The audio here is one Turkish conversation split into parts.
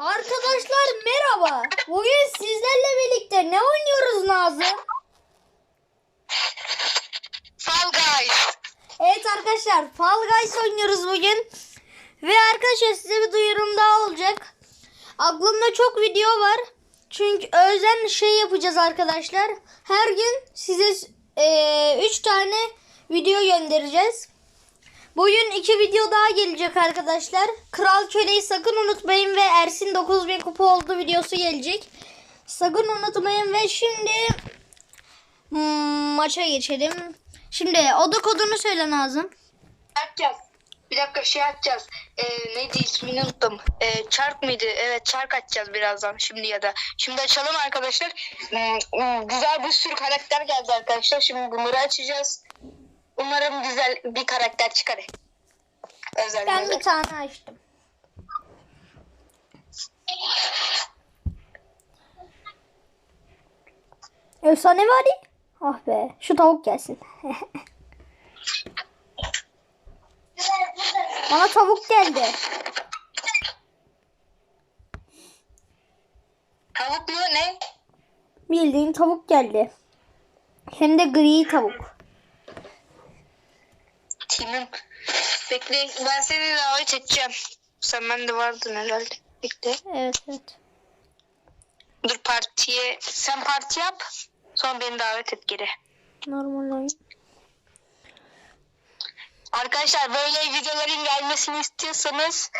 Arkadaşlar merhaba. Bugün sizlerle birlikte ne oynuyoruz Nazım? Fall Guys. Evet arkadaşlar Fall Guys oynuyoruz bugün. Ve arkadaşlar size bir duyurum daha olacak. Aklımda çok video var. Çünkü özen şey yapacağız arkadaşlar. Her gün size 3 tane video göndereceğiz. Bugün iki video daha gelecek arkadaşlar. Kral Köle'yi sakın unutmayın ve Ersin 9000 kupa oldu videosu gelecek. Sakın unutmayın ve şimdi hmm, maça geçelim. Şimdi oda kodunu söyle Nazım. Atacağız. Bir dakika şey atacağız. Ee, neydi ismini unuttum. Ee, çark mıydı? Evet çark atacağız birazdan. Şimdi ya da. Şimdi açalım arkadaşlar. Hmm, hmm, güzel bir sürü karakter geldi arkadaşlar. Şimdi bunları açacağız. Umarım güzel bir karakter çıkar. Özel Ben özel. bir tane açtım. Efsane var ya. Ah be. Şu tavuk gelsin. Bana tavuk geldi. Tavuk mu ne? Bildiğin tavuk geldi. Hem de gri tavuk. Timim. Bekle ben seni davet edeceğim. Sen bende vardın herhalde. Bekle. Evet evet. Dur partiye. Sen parti yap. Sonra beni davet et geri. Normal oyun. Arkadaşlar böyle videoların gelmesini istiyorsanız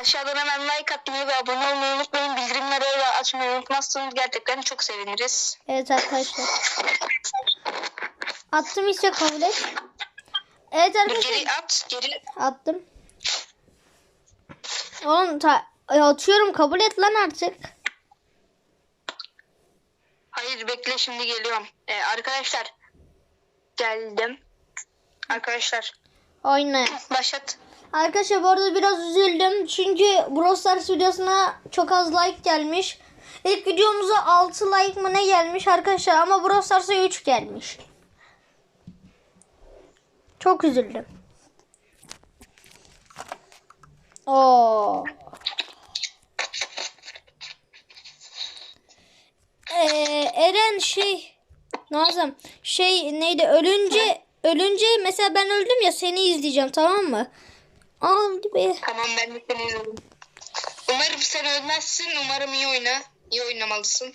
aşağıdan hemen like atmayı ve abone olmayı unutmayın. Bildirimleri de açmayı unutmazsanız gerçekten çok seviniriz. Evet arkadaşlar. Attım işte kabul et. Evet arkadaşlar. geri at. Geri. Attım. Oğlum ta- atıyorum kabul et lan artık. Hayır bekle şimdi geliyorum. Ee, arkadaşlar geldim. Arkadaşlar Oyna. başlat. Arkadaşlar bu arada biraz üzüldüm. Çünkü Brawl Stars videosuna çok az like gelmiş. İlk videomuza 6 like mı ne gelmiş arkadaşlar ama Brawl Stars'a 3 gelmiş. Çok üzüldüm. Oo. Ee, Eren şey Nazım şey neydi ölünce ölünce mesela ben öldüm ya seni izleyeceğim tamam mı? Hadi be. Tamam ben de seni izledim. Umarım sen ölmezsin. Umarım iyi oyna. İyi oynamalısın.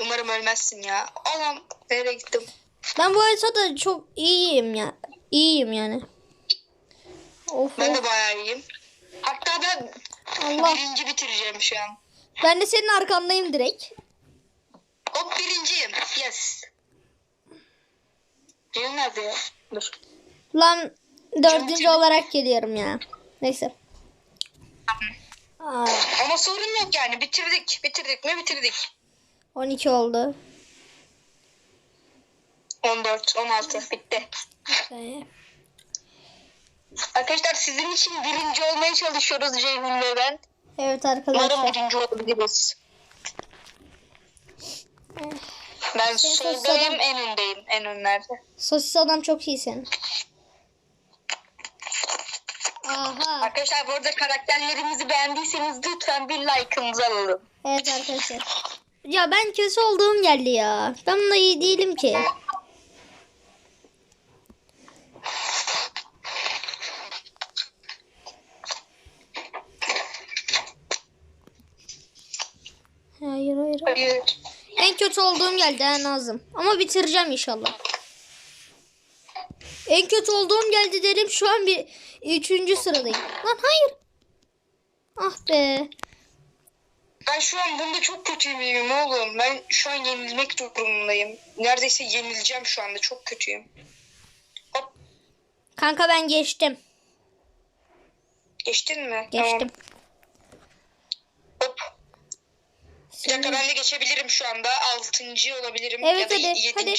Umarım ölmezsin ya. Oğlum nereye gittim? Ben bu haritada çok iyiyim ya. İyiyim yani. Of, Ben of. de bayağı iyiyim. Hatta ben Allah. birinci bitireceğim şu an. Ben de senin arkandayım direkt. Hop birinciyim. Yes. Diyor nerede ya? Dur. Lan dördüncü olarak geliyorum ya. Neyse. Aa, Ama sorun yok yani. Bitirdik. Bitirdik mi bitirdik. 12 oldu. 14, 16 bitti. Arkadaşlar sizin için birinci olmaya çalışıyoruz Ceyhun ve ben. Evet Umarım arkadaşlar. birinci olabiliriz. Ben Sen soldayım sosyal- en öndeyim. En önlerde. Sosis adam çok iyi senin. Aha. Arkadaşlar bu arada karakterlerimizi beğendiyseniz lütfen bir like'ınızı alalım. Evet arkadaşlar. Ya ben kötü olduğum geldi ya. Ben bunda iyi değilim ki. Hayır hayır. hayır. En kötü olduğum geldi ha Nazım. Ama bitireceğim inşallah. En kötü olduğum geldi derim şu an bir üçüncü sıradayım. Lan hayır. Ah be. Ben şu an bunda çok kötüyüm oğlum. Ben şu an yenilmek durumundayım. Neredeyse yenileceğim şu anda. Çok kötüyüm. Hop Kanka ben geçtim. geçtin mi? Geçtim. Tamam. Hop. Bir dakika ben de geçebilirim şu anda. Altıncı olabilirim. Evet, ya da hadi, yedinci. hadi.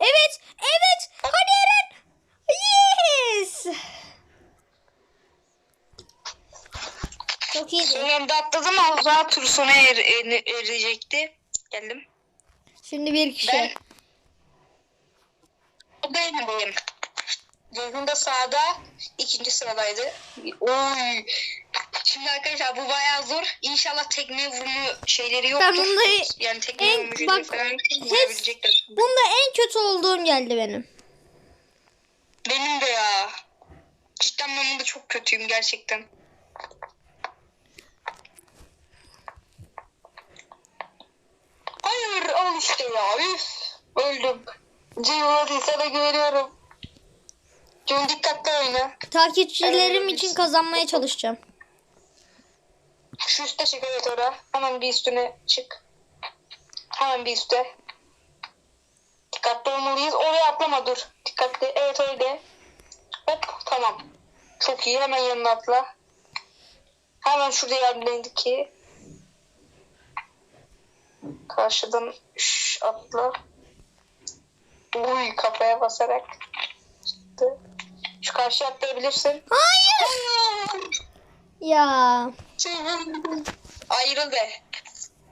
Evet, evet. Hadi Eren. Yes. Çok iyiydi. Son anda atladım havuza tur sona er, er- erecekti. Geldim. Şimdi bir kişi. Ben buradayım. Ceyhun da sağda ikinci sıradaydı. Oy. Şimdi arkadaşlar bu bayağı zor. İnşallah tekme vurumu şeyleri yoktur. Ben bunda yani tekme en- bak, falan hep-. Bunda en kötü olduğum geldi benim. Benim de ya. Cidden ben bunda çok kötüyüm gerçekten. Hayır al işte ya. Üf. Öldüm. Ceyhun sana güveniyorum. Ceyhun dikkatli oyna. Takipçilerim Evet. için kazanmaya çalışacağım. Şu üstte çık evet ora. Hemen bir üstüne çık. Hemen bir üstte. Dikkatli olmalıyız. Oraya atlama dur. Dikkatli. Evet öyle. Hop tamam. Çok iyi. Hemen yanına atla. Hemen şurada yerdeydik ki. Karşıdan şş, atla. Uy kafaya basarak. Çıktı. Şu karşıya atlayabilirsin. Hayır. Hayır. Ya. Ayrıl be.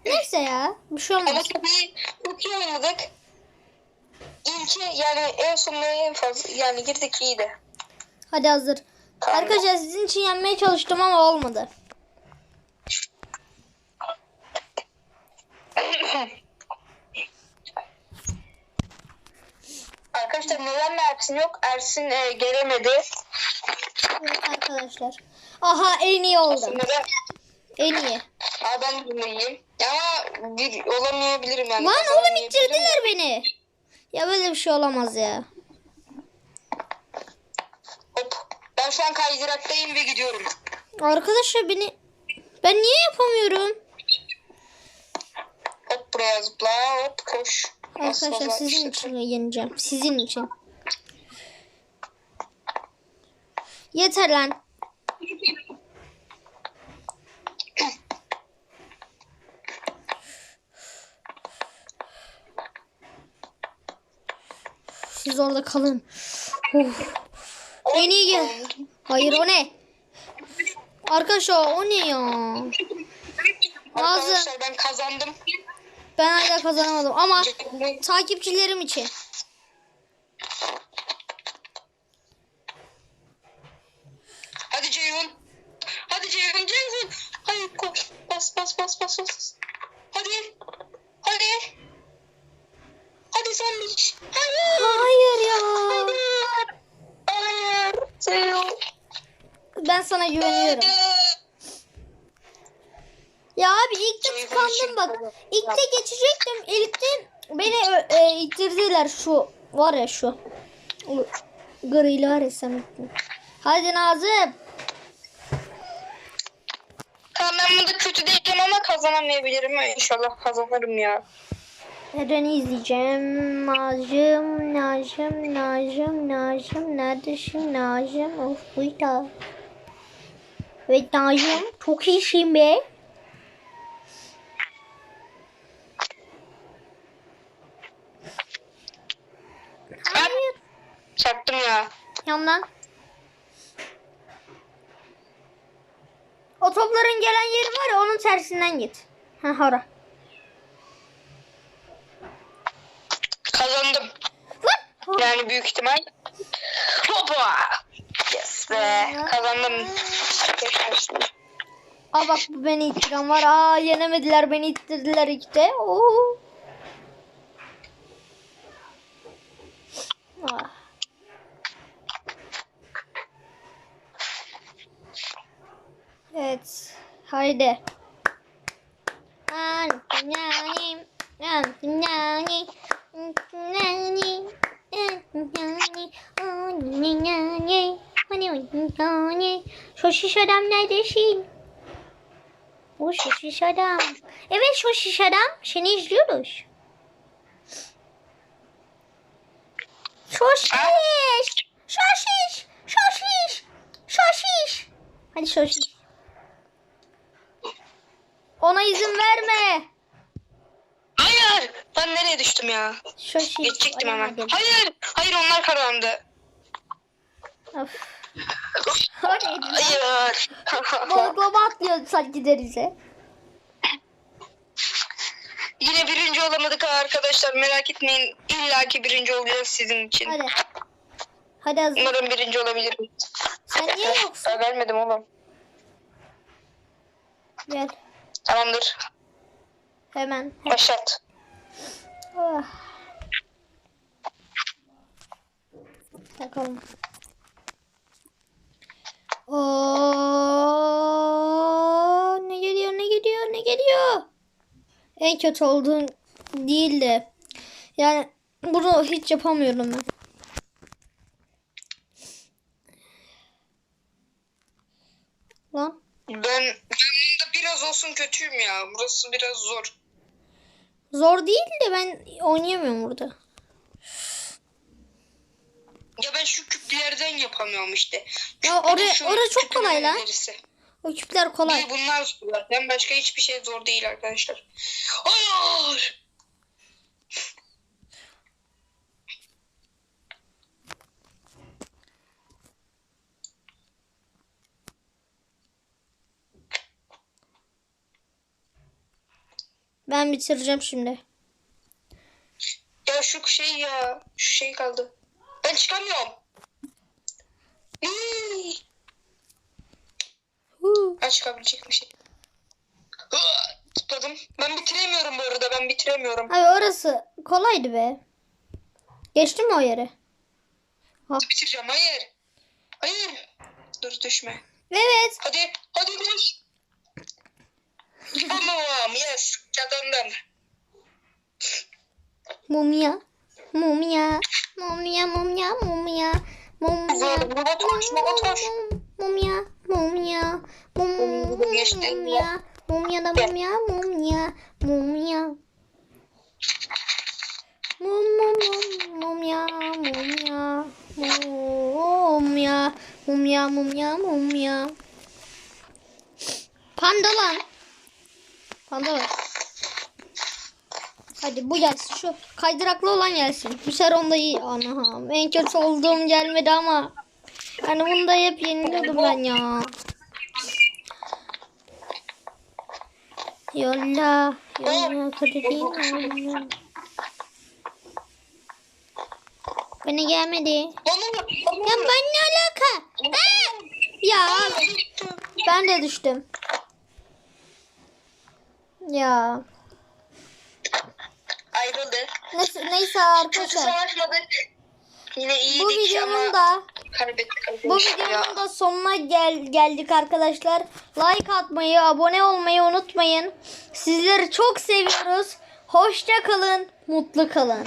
Neyse ya. Bir şey Ama olmaz. tabii çok iyi oynadık. İlki yani en sonunda en fazla yani girdik iyiydi. Hadi hazır. Tamam. Arkadaşlar sizin için yenmeye çalıştım ama olmadı. Arkadaşlar neden Ersin yok? Ersin e, gelemedi. Arkadaşlar. Aha en iyi oldu. Neden? En iyi. Aa, ben de bundayım. Ama bir, olamayabilirim yani. Lan oğlum ittirdiler beni. Ya böyle bir şey olamaz ya. Hop. Ben şu an kaydıraktayım ve gidiyorum. Arkadaşlar beni ben niye yapamıyorum? Hop buraya zıpla hop koş. Arkadaşlar olacak sizin için yeneceğim. Sizin için. Yeter lan. Siz orada kalın. Of. En iyi gel. Hayır o ne? Arkadaşlar o ne ya? Arkadaşlar ben kazandım. ben hala kazanamadım ama takipçilerim için. Hadi Ceyhun. Hadi Ceyhun Ceyhun. Hayır koş. Bas bas bas bas bas. Hadi. Hadi. Hadi sen de. Hayır. Hayır ya. Hayır. Hayır. Ceyhun. Ben sana güveniyorum. Ya abi ilk de tıkandım bak. İlk de geçecektim. İlk de beni ö- e, ittirdiler şu. Var ya şu. Sen unutma. Hadi Nazım. Tamam ben bunda kötü değilim ama kazanamayabilirim. İnşallah kazanırım ya. Eren'i izleyeceğim. Nazım, Nazım, Nazım, Nazım. Neredesin Nazım? Of burada. Evet Nazım. Çok iyisin be. Hayır. Çaktım ya. Yandan. O topların gelen yeri var ya onun tersinden git. Ha hara. Kazandım. Lan. Yani büyük ihtimal. Hoppa. Be. Kazandım. Aa bak bu beni ittiren var. Aa yenemediler beni ittirdiler işte. Oo. Ah. Evet. Haydi. Şiş adam neredesin? O şiş adam. Evet şu şiş adam. Seni izliyoruz. Şoşiş. Şoşiş. Şoşiş. Şoşiş. Hadi şoşiş. Ona izin verme. Hayır. Ben nereye düştüm ya? Şoşiş. Geçecektim hemen. Hayır. Hayır onlar kazandı. Of. Hayır. Balıklama atlıyor sanki denize. Yine birinci olamadık arkadaşlar. Merak etmeyin. İlla ki birinci olacağız sizin için. Hadi. Hadi hazır. Umarım birinci olabilirim. Sen niye yoksun? Ben vermedim oğlum. Gel. Tamamdır. Hemen. Başlat. Ah. Bakalım. Oo, ne geliyor ne geliyor ne geliyor? En kötü olduğun değil de. Yani bunu hiç yapamıyorum ben. Lan. Ben, biraz olsun kötüyüm ya. Burası biraz zor. Zor değil de ben oynayamıyorum burada. Ya ben şu küplerden yapamıyorum işte. Ya oraya- oraya çok kolay lan. ilerisi. O küpler kolay. Bir bunlar zaten. Başka hiçbir şey zor değil arkadaşlar. Hayır. Ben bitireceğim şimdi. Ya şu şey ya. Şu şey kaldı. Ben çıkamıyorum. Çıkabilecek bir şey. Tutladım. Ben bitiremiyorum bu arada. Ben bitiremiyorum. Abi orası kolaydı be. Geçtin mi o yere? Bitireceğim. Hayır. Hayır. Dur düşme. Evet. Hadi. Hadi düş. Tamam. Yes. Kazandım. Mumya. Mumya. Mumya mumya mumya. Mumya. Robot hoş. Mumya. Mumya. Geçtin Mumya. Mumya da mumya mumya. Mumya. Mum mum mum mumya mumya. Mumya. Mumya mumya mumya. Panda lan. Panda var. Hadi bu gelsin şu kaydıraklı olan gelsin. Bu sefer onda iyi. Anam en kötü olduğum gelmedi ama. Hani bunu da hep yeniliyordum ben ya. Yolla. Yolla kırılayım. Bana gelmedi. Bana Ya ben ne alaka? Aa! Ya ben de düştüm. Ya. ayrıldı. Neyse, neyse Kötü arkadaşlar. savaşmadık. Yine Bu iyiydik videonun ama da kaybettik. bu videonun da sonuna gel geldik arkadaşlar. Like atmayı, abone olmayı unutmayın. Sizleri çok seviyoruz. Hoşça kalın, mutlu kalın.